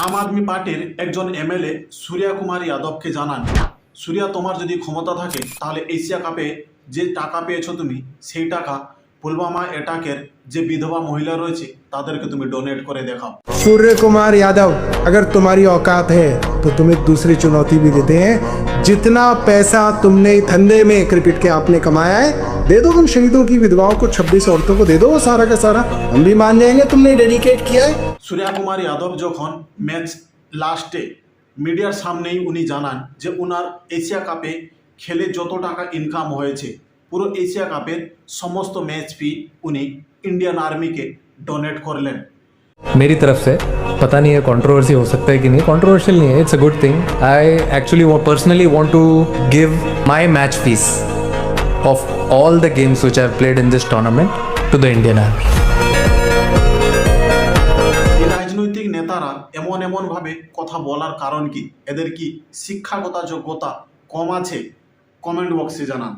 আম আদমি পার্টির একজন এমএলএ সূর্যা কুমার যাদবকে জানান সূর্যা তোমার যদি ক্ষমতা থাকে তাহলে এশিয়া কাপে যে টাকা পেয়েছো তুমি সেই টাকা পুলওয়ামা অ্যাটাকের যে বিধবা মহিলা রয়েছে তাদেরকে তুমি ডোনেট করে দেখাও सूर्य कुमार यादव अगर तुम्हारी औकात है तो तुम्हें दूसरी चुनौती भी देते हैं जितना पैसा तुमने धंधे में क्रिकेट के आपने कमाया है दे दो उन शहीदों की विधवाओं को 26 औरतों को दे दो वो सारा का सारा हम भी मान जाएंगे तुमने डेडिकेट किया है সূর্যা কুমার যাদব যখন ম্যাচ লাস্টে মিডিয়ার সামনেই উনি জানান যে উনার এশিয়া কাপে খেলে যত টাকা ইনকাম হয়েছে পুরো এশিয়া কাপের সমস্ত ম্যাচ ফি উনি ইন্ডিয়ান আর্মিকে ডোনেট করলেন मेरी तरफ से पता नहीं है कंट्रोवर्सी हो सकता है कि नहीं कंट्रोवर्शियल नहीं है it's a good thing I actually personally want to give my match fees of all the games which I played in this tournament to the Indian army এই রাজনৈতিক নেতারা এমন এমনভাবে কথা বলার কারণ কি? এদের কি শিক্ষাগত যোগ্যতা কম আছে? কমেন্ট বক্সে জানান।